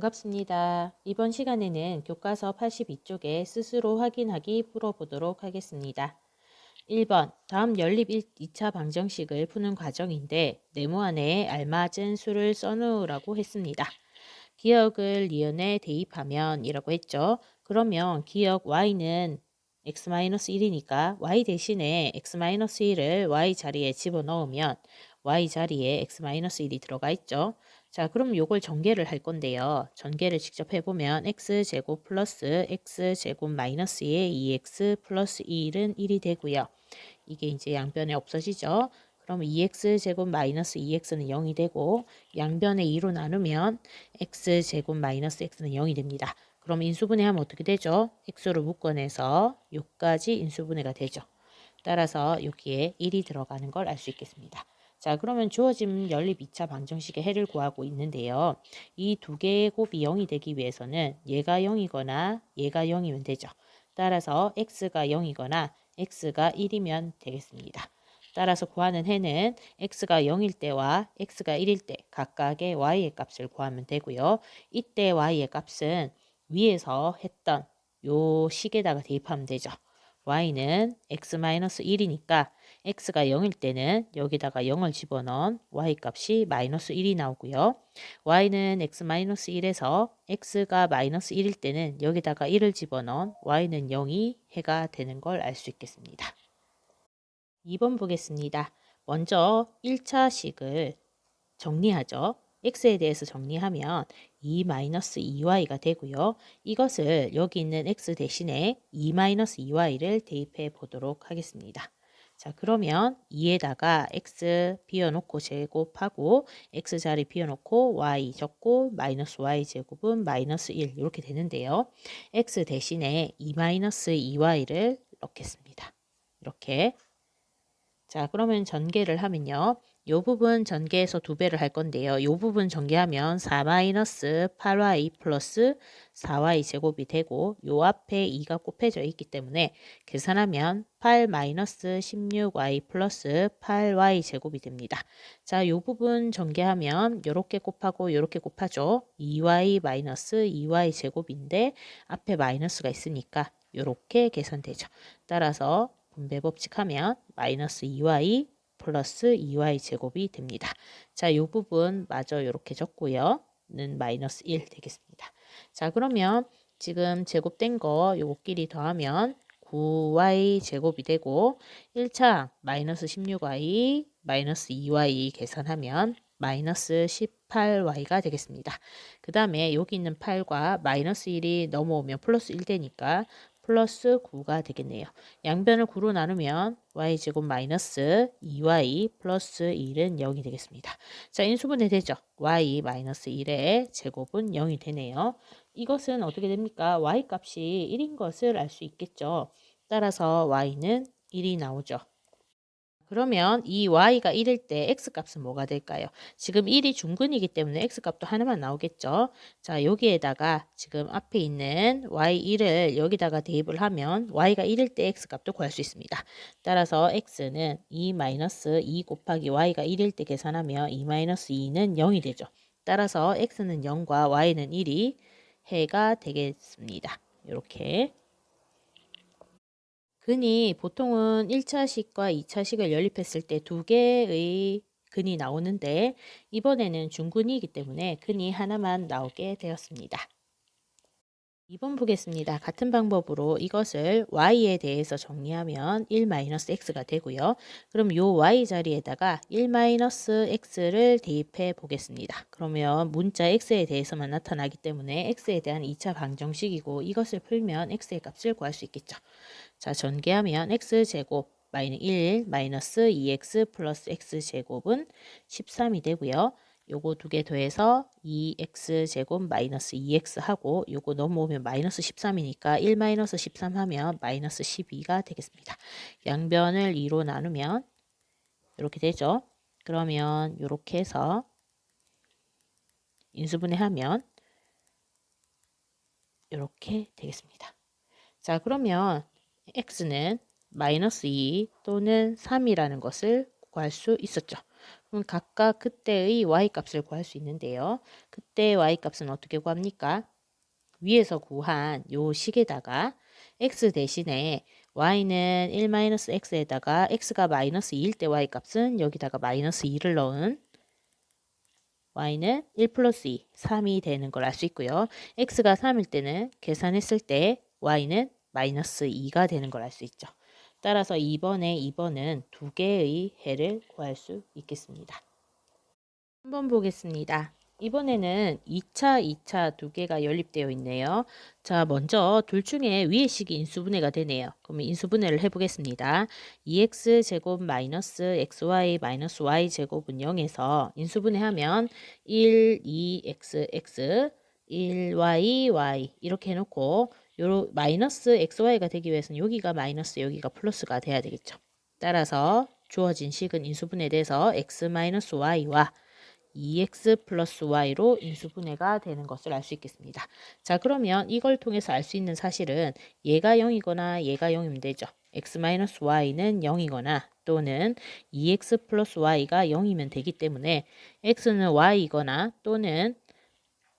반갑습니다. 이번 시간에는 교과서 82쪽에 스스로 확인하기 풀어보도록 하겠습니다. 1번 다음 연립 2차 방정식을 푸는 과정인데 네모 안에 알맞은 수를 써놓으라고 했습니다. 기억을 니은에 대입하면 이라고 했죠. 그러면 기억 y는 x-1이니까 y 대신에 x-1을 y 자리에 집어넣으면 y 자리에 x-1이 들어가 있죠. 자, 그럼 요걸 전개를 할 건데요. 전개를 직접 해보면 x제곱 플러스 x제곱 마이너스의 2x 플러스 1은 1이 되고요. 이게 이제 양변에 없어지죠. 그럼 2x제곱 마이너스 2x는 0이 되고 양변에 2로 나누면 x제곱 마이너스 x는 0이 됩니다. 그럼 인수분해하면 어떻게 되죠? x를 묶어내서 요까지 인수분해가 되죠. 따라서 여기에 1이 들어가는 걸 알 수 있겠습니다. 자, 그러면 주어진 연립 2차 방정식의 해를 구하고 있는데요. 이 두 개의 곱이 0이 되기 위해서는 얘가 0이거나 얘가 0이면 되죠. 따라서 x가 0이거나 x가 1이면 되겠습니다. 따라서 구하는 해는 x가 0일 때와 x가 1일 때 각각의 y의 값을 구하면 되고요. 이때 y의 값은 위에서 했던 요 식에다가 대입하면 되죠. Y는 x-1이니까 x가 0일 때는 여기다가 0을 집어넣은 y 값이 마이너스 1이 나오고요. y는 x-1에서 x가 마이너스 1일 때는 여기다가 1을 집어넣은 y는 0이 해가 되는 걸 알 수 있겠습니다. 2번 보겠습니다. 먼저 1차식을 정리하죠. x에 대해서 정리하면 2-2y가 되고요. 이것을 여기 있는 x 대신에 2-2y를 대입해 보도록 하겠습니다. 자 그러면 2에다가 x 비워놓고 제곱하고 x 자리 비워놓고 y 적고 마이너스 y 제곱은 마이너스 1 이렇게 되는데요. x 대신에 2-2y를 넣겠습니다. 이렇게 자 그러면 전개를 하면요. 요 부분 전개해서 두 배를 할 건데요. 요 부분 전개하면 4-8y 플러스 4y 제곱이 되고 요 앞에 2가 곱해져 있기 때문에 계산하면 8-16y 플러스 8y 제곱이 됩니다. 자, 요 부분 전개하면 요렇게 곱하고 요렇게 곱하죠. 2y 마이너스 2y 제곱인데 앞에 마이너스가 있으니까 요렇게 계산되죠. 따라서 분배 법칙하면 마이너스 2y 플러스 2y 제곱이 됩니다. 자, 이 부분 마저 이렇게 적고요. 는 마이너스 1 되겠습니다. 자, 그러면 지금 제곱된 거 요거끼리 더하면 9y 제곱이 되고 1차 마이너스 16y 마이너스 2y 계산하면 마이너스 18y가 되겠습니다. 그 다음에 여기 있는 8과 마이너스 1이 넘어오면 플러스 1 되니까 플러스 9가 되겠네요. 양변을 9로 나누면 y제곱 마이너스 2y 플러스 1은 0이 되겠습니다. 자, 인수분해 되죠. y 마이너스 1의 제곱은 0이 되네요. 이것은 어떻게 됩니까? y 값이 1인 것을 알 수 있겠죠. 따라서 y는 1이 나오죠. 그러면 이 y가 1일 때 x값은 뭐가 될까요? 지금 1이 중근이기 때문에 x값도 하나만 나오겠죠. 자 여기에다가 지금 앞에 있는 y1을 여기다가 대입을 하면 y가 1일 때 x값도 구할 수 있습니다. 따라서 x는 2-2 곱하기 y가 1일 때 계산하면 2-2는 0이 되죠. 따라서 x는 0과 y는 1이 해가 되겠습니다. 이렇게 근이 보통은 1차식과 2차식을 연립했을 때 두 개의 근이 나오는데 이번에는 중근이기 때문에 근이 하나만 나오게 되었습니다. 2번 보겠습니다. 같은 방법으로 이것을 y에 대해서 정리하면 1-x가 되고요. 그럼 요 y 자리에다가 1-x를 대입해 보겠습니다. 그러면 문자 x에 대해서만 나타나기 때문에 x에 대한 2차 방정식이고 이것을 풀면 x의 값을 구할 수 있겠죠. 자, 전개하면 x제곱 마이너스 1 마이너스 2x 플러스 x제곱은 13이 되고요. 요거 두 개 더해서 2x제곱 마이너스 2x 하고 요거 넘어오면 마이너스 13이니까 1 마이너스 13 하면 마이너스 12가 되겠습니다. 양변을 2로 나누면 이렇게 되죠. 그러면 이렇게 해서 인수분해 하면 이렇게 되겠습니다. 자 그러면 x는 마이너스 2 또는 3이라는 것을 구할 수 있었죠. 그럼 각각 그때의 y값을 구할 수 있는데요. 그때 y값은 어떻게 구합니까? 위에서 구한 요 식에다가 x 대신에 y는 1-x에다가 x가 마이너스 2일 때 y값은 여기다가 마이너스 2를 넣은 y는 1 플러스 2, 3이 되는 걸 알 수 있고요. x가 3일 때는 계산했을 때 y는 마이너스 2가 되는 걸 알 수 있죠. 따라서 2번에 2번은 두 개의 해를 구할 수 있겠습니다. 한번 보겠습니다. 이번에는 2차, 2차 두 개가 연립되어 있네요. 자, 먼저 둘 중에 위의 식이 인수분해가 되네요. 그러면 인수분해를 해보겠습니다. 2x 제곱 마이너스 xy 마이너스 y 제곱은 0에서 인수분해하면 1, 2x, x, 1y, y 이렇게 해놓고 요 마이너스 xy가 되기 위해서는 여기가 마이너스 여기가 플러스가 돼야 되겠죠. 따라서 주어진 식은 인수분해돼서 x 마이너스 y와 2x 플러스 y로 인수분해가 되는 것을 알 수 있겠습니다. 자 그러면 이걸 통해서 알 수 있는 사실은 얘가 0이거나 얘가 0이면 되죠. x 마이너스 y는 0이거나 또는 2x 플러스 y가 0이면 되기 때문에 x는 y이거나 또는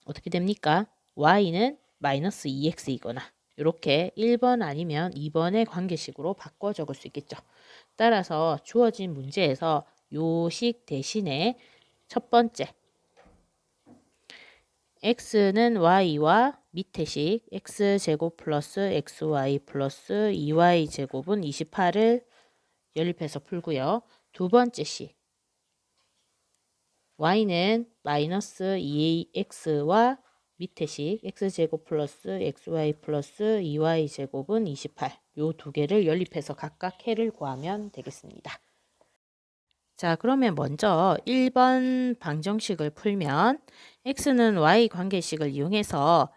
어떻게 됩니까? y는 마이너스 2x이거나 이렇게 1번 아니면 2번의 관계식으로 바꿔 적을 수 있겠죠. 따라서 주어진 문제에서 요식 대신에 첫 번째 x는 y와 밑에 식 x제곱 플러스 xy 플러스 2y제곱은 28을 연립해서 풀고요. 두 번째 식 y는 마이너스 2x와 밑에 식 x제곱 플러스 xy 플러스 2y제곱은 28. 요 두 개를 연립해서 각각 해를 구하면 되겠습니다. 자, 그러면 먼저 1번 방정식을 풀면 x는 y 관계식을 이용해서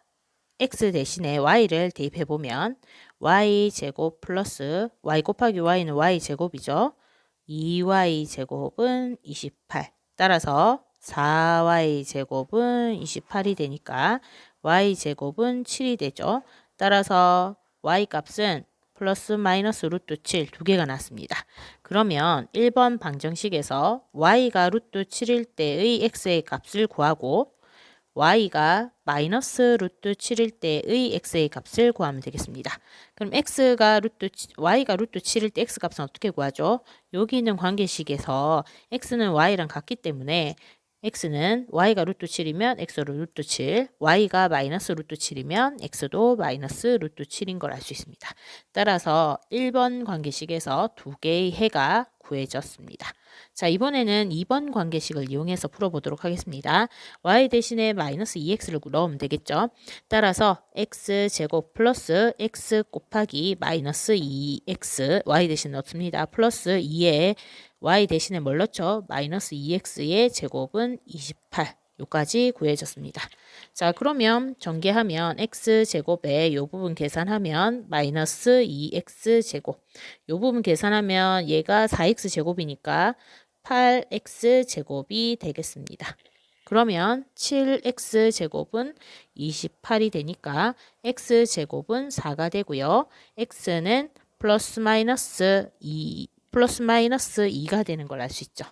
x 대신에 y를 대입해 보면 y 제곱 플러스 y 곱하기 y는 y 제곱이죠. 2y 제곱은 28. 따라서 4y 제곱은 28이 되니까 y 제곱은 7이 되죠. 따라서 y 값은 플러스 마이너스 루트 7 두 개가 났습니다. 그러면 1번 방정식에서 y가 루트 7일 때의 x의 값을 구하고 y가 마이너스 루트 7일 때의 x의 값을 구하면 되겠습니다. 그럼 x가 루트 y가 루트 7일 때 x 값은 어떻게 구하죠? 여기 있는 관계식에서 x는 y랑 같기 때문에 x는 y가 루트 7이면 x로 루트 7, y가 마이너스 루트 7이면 x도 마이너스 루트 7인 걸 알 수 있습니다. 따라서 1번 관계식에서 두 개의 해가 구해졌습니다. 자, 이번에는 2번 관계식을 이용해서 풀어보도록 하겠습니다. y 대신에 마이너스 2x를 넣으면 되겠죠. 따라서 x제곱 플러스 x 곱하기 마이너스 2x y 대신 넣습니다. 플러스 2에 y 대신에 뭘 넣죠? 마이너스 2x의 제곱은 28. 요까지 구해졌습니다. 자 그러면 전개하면 x제곱에 요 부분 계산하면 마이너스 2x제곱 요 부분 계산하면 얘가 4x제곱이니까 8x제곱이 되겠습니다. 그러면 7x제곱은 28이 되니까 x제곱은 4가 되고요. x는 플러스 마이너스 2 플러스 마이너스 2가 되는 걸 알 수 있죠.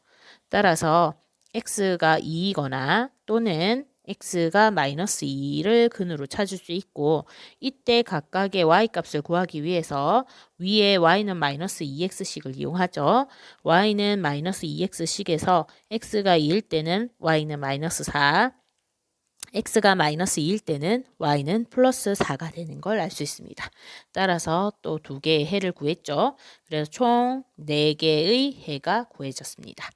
따라서 x가 2이거나 또는 x가 마이너스 2를 근으로 찾을 수 있고 이때 각각의 y값을 구하기 위해서 위에 y는 마이너스 2x식을 이용하죠. y는 마이너스 2x식에서 x가 2일 때는 y는 마이너스 4 x가 마이너스 2일 때는 y는 플러스 4가 되는 걸 알 수 있습니다. 따라서 또 두 개의 해를 구했죠. 그래서 총 4개의 해가 구해졌습니다.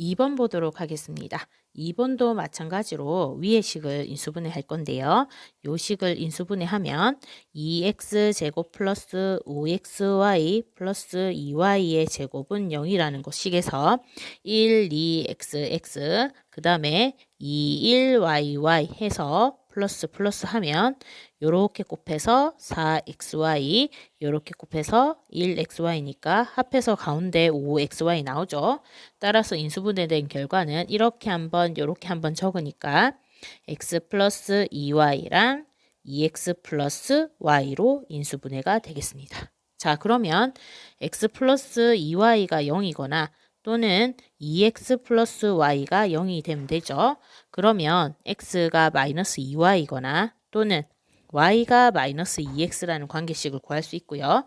2번 보도록 하겠습니다. 2번도 마찬가지로 위의 식을 인수분해 할 건데요. 요 식을 인수분해 하면 2x 제곱 플러스 5xy 플러스 2y의 제곱은 0이라는 것 식에서 1, 2xx 그 다음에 2, 1yy 해서 플러스 플러스 하면 요렇게 곱해서 4xy 요렇게 곱해서 1xy니까 합해서 가운데 5xy 나오죠. 따라서 인수분해된 결과는 이렇게 한번 요렇게 한번 적으니까 x 플러스 2y랑 2x 플러스 y로 인수분해가 되겠습니다. 자 그러면 x 플러스 2y가 0이거나 또는 2x 플러스 y가 0이 되면 되죠. 그러면 x가 마이너스 2y거나 또는 y가 마이너스 2x라는 관계식을 구할 수 있고요.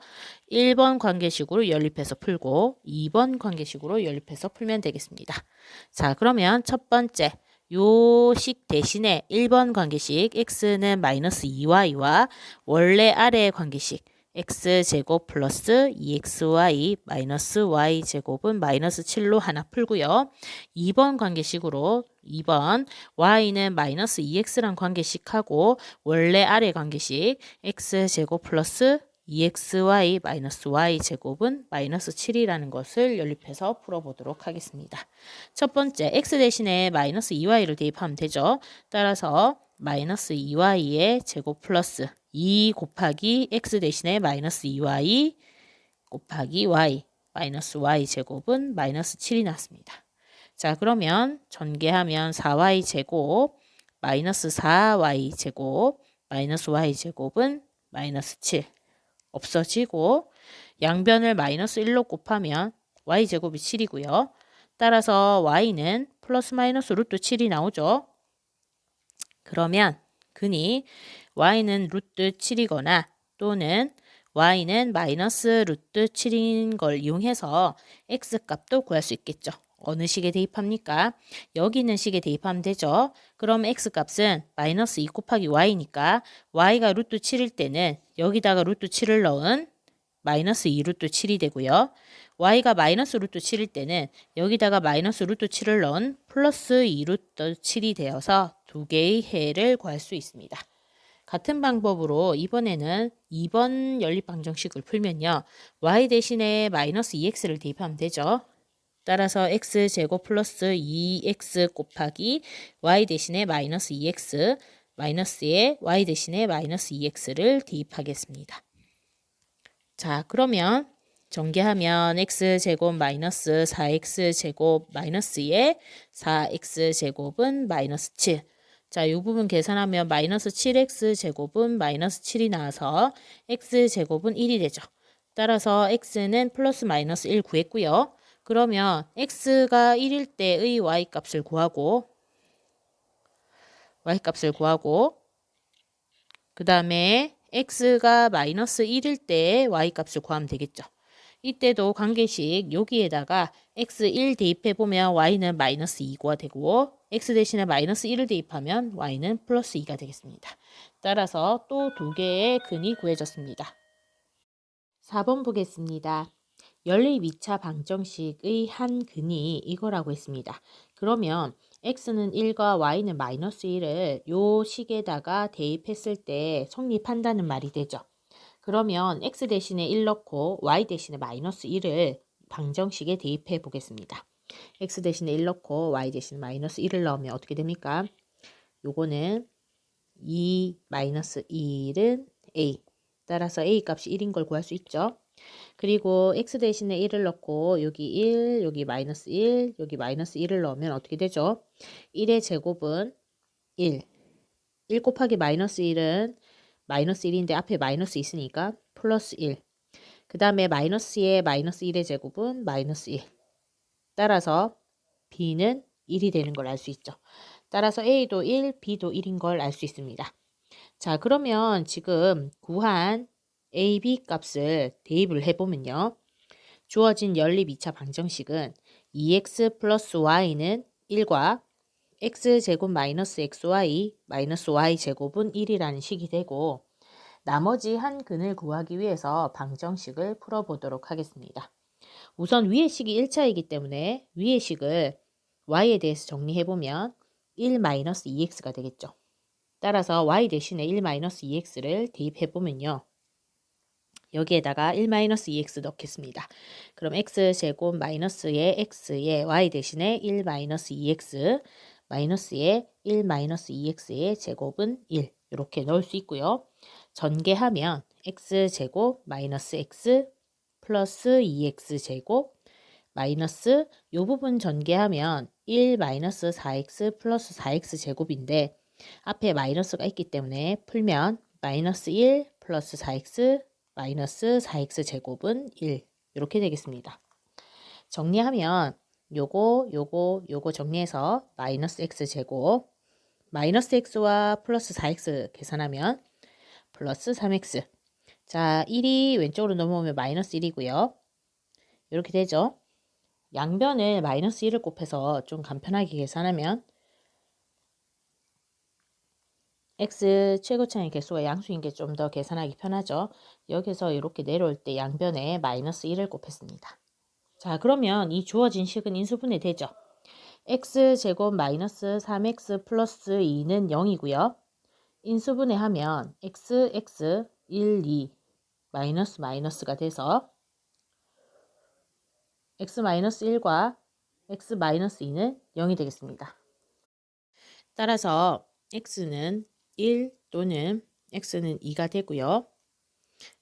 1번 관계식으로 연립해서 풀고 2번 관계식으로 연립해서 풀면 되겠습니다. 자, 그러면 첫 번째 요식 대신에 1번 관계식 x는 마이너스 2y와 원래 아래의 관계식 x제곱 플러스 2xy 마이너스 y제곱은 마이너스 7로 하나 풀고요. 2번 관계식으로 2번 y는 마이너스 2x란 관계식하고 원래 아래 관계식 x제곱 플러스 2xy 마이너스 y제곱은 마이너스 7이라는 것을 연립해서 풀어보도록 하겠습니다. 첫 번째 x 대신에 마이너스 2y를 대입하면 되죠. 따라서 마이너스 2y의 제곱 플러스 2 곱하기 x 대신에 마이너스 2y 곱하기 y 마이너스 y 제곱은 마이너스 7이 났습니다. 자 그러면 전개하면 4y 제곱 마이너스 4y 제곱 마이너스 y 제곱은 마이너스 7 없어지고 양변을 마이너스 1로 곱하면 y제곱이 7이고요. 따라서 y는 플러스 마이너스 루트 7이 나오죠. 그러면 근이 y는 루트 7이거나 또는 y는 마이너스 루트 7인 걸 이용해서 x값도 구할 수 있겠죠. 어느 식에 대입합니까? 여기 있는 식에 대입하면 되죠. 그럼 x값은 마이너스 2 곱하기 y니까 y가 루트 7일 때는 여기다가 루트 7을 넣은 마이너스 2 루트 7이 되고요. y가 마이너스 루트 7일 때는 여기다가 마이너스 루트 7을 넣은 플러스 2 루트 7이 되어서 두 개의 해를 구할 수 있습니다. 같은 방법으로 이번에는 2번 연립방정식을 풀면요. y 대신에 마이너스 2x를 대입하면 되죠. 따라서 x제곱 플러스 2x 곱하기 y 대신에 마이너스 2x 마이너스에 y 대신에 마이너스 2x를 대입하겠습니다. 자 그러면 전개하면 x제곱 마이너스 4x제곱 마이너스에 4x제곱은 마이너스 7 자, 이 부분 계산하면 마이너스 7x 제곱은 마이너스 7이 나와서 x 제곱은 1이 되죠. 따라서 x는 플러스 마이너스 1 구했고요. 그러면 x가 1일 때의 y 값을 구하고 y 값을 구하고 그 다음에 x가 마이너스 1일 때의 y 값을 구하면 되겠죠. 이때도 관계식 여기에다가 x1 대입해보면 y는 마이너스 2가 되고 x 대신에 마이너스 1을 대입하면 y는 플러스 2가 되겠습니다. 따라서 또 두 개의 근이 구해졌습니다. 4번 보겠습니다. 연립 2차 방정식의 한 근이 이거라고 했습니다. 그러면 x는 1과 y는 마이너스 1을 요 식에다가 대입했을 때 성립한다는 말이 되죠. 그러면 x 대신에 1 넣고 y 대신에 마이너스 1을 방정식에 대입해 보겠습니다. X 대신에 1 넣고 y 대신에 마이너스 1을 넣으면 어떻게 됩니까? 요거는 2 마이너스 1은 a 따라서 a 값이 1인 걸 구할 수 있죠. 그리고 x 대신에 1을 넣고 여기 1, 여기 마이너스 1, 여기 마이너스 1을 넣으면 어떻게 되죠? 1의 제곱은 1. 1 곱하기 마이너스 1은 마이너스 1인데 앞에 마이너스 있으니까 플러스 1. 그 다음에 마이너스의 마이너스 1의 제곱은 마이너스 1. 따라서 b는 1이 되는 걸 알 수 있죠. 따라서 a도 1, b도 1인 걸 알 수 있습니다. 자 그러면 지금 구한 a, b 값을 대입을 해보면요. 주어진 연립 2차 방정식은 2x 플러스 y는 1과 x제곱 마이너스 xy 마이너스 y제곱은 1이라는 식이 되고 나머지 한 근을 구하기 위해서 방정식을 풀어보도록 하겠습니다. 우선 위의 식이 1차이기 때문에 위의 식을 y에 대해서 정리해보면 1-2x가 되겠죠. 따라서 y 대신에 1-2x를 대입해보면요. 여기에다가 1-2x 넣겠습니다. 그럼 x제곱 마이너스의 x에 y 대신에 1-2x 마이너스의 1 마이너스 2x의 제곱은 1 이렇게 넣을 수 있고요. 전개하면 x제곱 마이너스 x 플러스 2x 제곱 마이너스 이 부분 전개하면 1 마이너스 4x 플러스 4x 제곱인데 앞에 마이너스가 있기 때문에 풀면 마이너스 1 플러스 4x 마이너스 4x 제곱은 1 이렇게 되겠습니다. 정리하면 요거 요거 요거 정리해서 마이너스 x 제곱 마이너스 x와 플러스 4x 계산하면 플러스 3x 자 1이 왼쪽으로 넘어오면 마이너스 1이고요 이렇게 되죠 양변을 마이너스 1을 곱해서 좀 간편하게 계산하면 x 최고차의 개수가 양수인 게 좀 더 계산하기 편하죠. 여기서 이렇게 내려올 때 양변에 마이너스 1을 곱했습니다. 자 그러면 이 주어진 식은 인수분해 되죠. x제곱 마이너스 3x 플러스 2는 0이고요. 인수분해하면 x, x, 1, 2 마이너스 마이너스가 돼서 x 마이너스 1과 x 마이너스 2는 0이 되겠습니다. 따라서 x는 1 또는 x는 2가 되고요.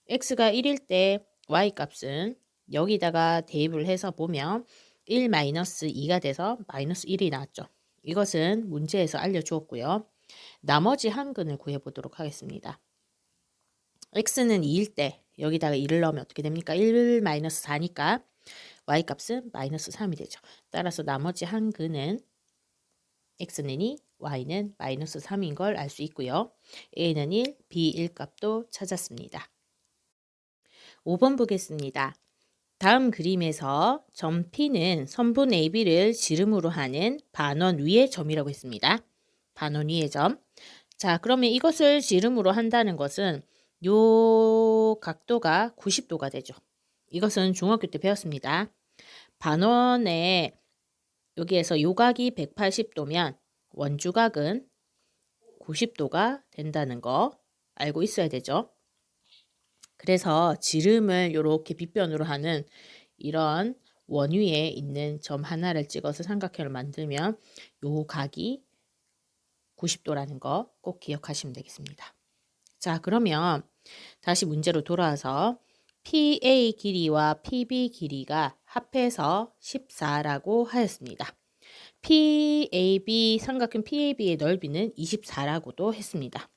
x가 1일 때 y 값은 여기다가 대입을 해서 보면 1 마이너스 2가 돼서 마이너스 1이 나왔죠. 이것은 문제에서 알려주었고요. 나머지 한 근을 구해보도록 하겠습니다. X는 2일 때 여기다가 2를 넣으면 어떻게 됩니까? 1 마이너스 4니까 y 값은 마이너스 3이 되죠. 따라서 나머지 한 근은 x는 2, y는 마이너스 3인 걸 알 수 있고요. a는 1, b 1 값도 찾았습니다. 5번 보겠습니다. 다음 그림에서 점 P는 선분 AB를 지름으로 하는 반원 위의 점이라고 했습니다. 반원 위의 점. 자, 그러면 이것을 지름으로 한다는 것은 요 각도가 90도가 되죠. 이것은 중학교 때 배웠습니다. 반원에 여기에서 요각이 180도면 원주각은 90도가 된다는 거 알고 있어야 되죠. 그래서 지름을 이렇게 빗변으로 하는 이런 원위에 있는 점 하나를 찍어서 삼각형을 만들면 요 각이 90도라는 거 꼭 기억하시면 되겠습니다. 자 그러면 다시 문제로 돌아와서 PA 길이와 PB 길이가 합해서 14라고 하였습니다. PAB 삼각형 PAB의 넓이는 24라고도 했습니다.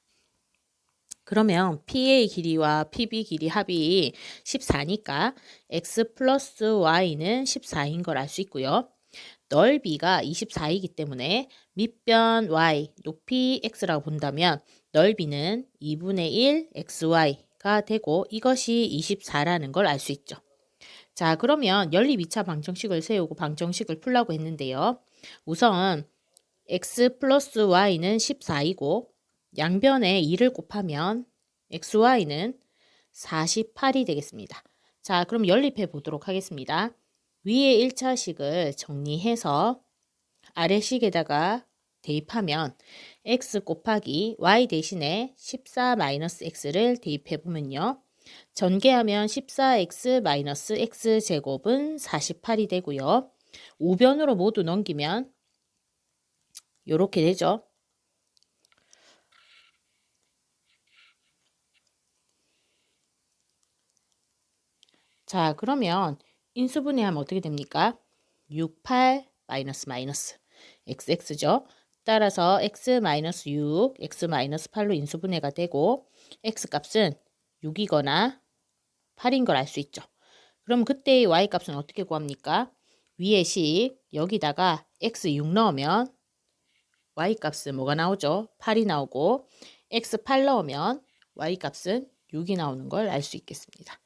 그러면 PA 길이와 PB 길이 합이 14니까 X 플러스 Y는 14인 걸 알 수 있고요. 넓이가 24이기 때문에 밑변 Y, 높이 X라고 본다면 넓이는 2분의 1 XY가 되고 이것이 24라는 걸 알 수 있죠. 자 그러면 연립 2차 방정식을 세우고 방정식을 풀라고 했는데요. 우선 x 플러스 y는 14이고 양변에 2를 곱하면 xy는 48이 되겠습니다. 자, 그럼 연립해 보도록 하겠습니다. 위에 1차식을 정리해서 아래식에다가 대입하면 x 곱하기 y 대신에 14-x를 대입해 보면요. 전개하면 14x-x제곱은 48이 되고요. 우변으로 모두 넘기면 이렇게 되죠. 자, 그러면 인수분해하면 어떻게 됩니까? 6, 8, 마이너스 마이너스 xx죠. 따라서 x 마이너스 6, x 마이너스 8로 인수분해가 되고 x 값은 6이거나 8인 걸 알 수 있죠. 그럼 그때의 y 값은 어떻게 구합니까? 위에 식 여기다가 x6 넣으면 y 값은 뭐가 나오죠? 8이 나오고 x8 넣으면 y 값은 6이 나오는 걸 알 수 있겠습니다.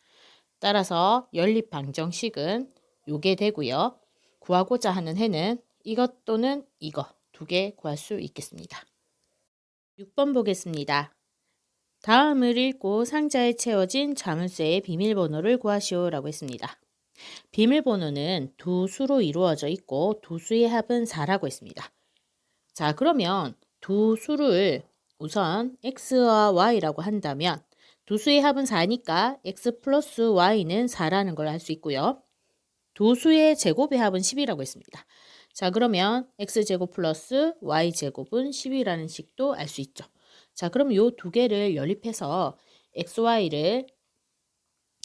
따라서 연립 방정식은 요게 되고요. 구하고자 하는 해는 이것 또는 이거 두 개 구할 수 있겠습니다. 6번 보겠습니다. 다음을 읽고 상자에 채워진 자물쇠의 비밀번호를 구하시오라고 했습니다. 비밀번호는 두 수로 이루어져 있고 두 수의 합은 4라고 했습니다. 자, 그러면 두 수를 우선 x와 y라고 한다면 두 수의 합은 4니까 x 플러스 y는 4라는 걸 알 수 있고요. 두 수의 제곱의 합은 10이라고 했습니다. 자, 그러면 x제곱 플러스 y제곱은 10이라는 식도 알 수 있죠. 자, 그럼 이두 개를 연립해서 xy를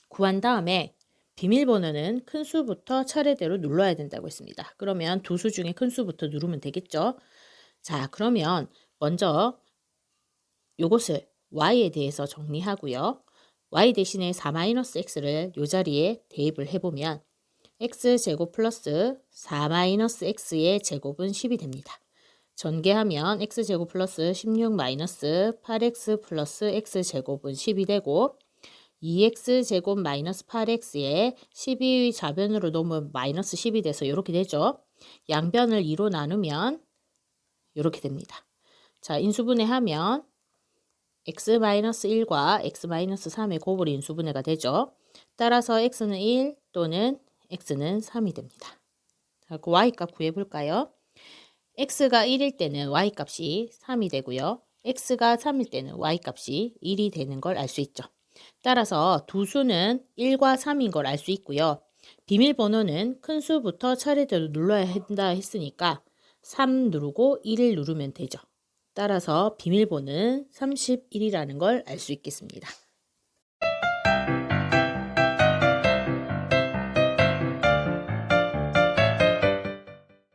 구한 다음에 비밀번호는 큰 수부터 차례대로 눌러야 된다고 했습니다. 그러면 두 수 중에 큰 수부터 누르면 되겠죠. 자, 그러면 먼저 요것을 y에 대해서 정리하고요. y 대신에 4-x를 요 자리에 대입을 해보면 x제곱 플러스 4 마이너스 x의 제곱은 10이 됩니다. 전개하면 x제곱 플러스 16 마이너스 8x 플러스 x제곱은 10이 되고 2x제곱 마이너스 8x에 12의 좌변으로 놓으면 마이너스 10이 돼서 이렇게 되죠. 양변을 2로 나누면 이렇게 됩니다. 자, 인수분해 하면 x-1과 x-3의 곱을 인수분해가 되죠. 따라서 x는 1 또는 x는 3이 됩니다. 자, 그 y값 구해볼까요? x가 1일 때는 y값이 3이 되고요. x가 3일 때는 y값이 1이 되는 걸 알 수 있죠. 따라서 두 수는 1과 3인 걸 알 수 있고요. 비밀번호는 큰 수부터 차례대로 눌러야 한다 했으니까 3 누르고 1을 누르면 되죠. 따라서 비밀번호는 31이라는 걸 알 수 있겠습니다.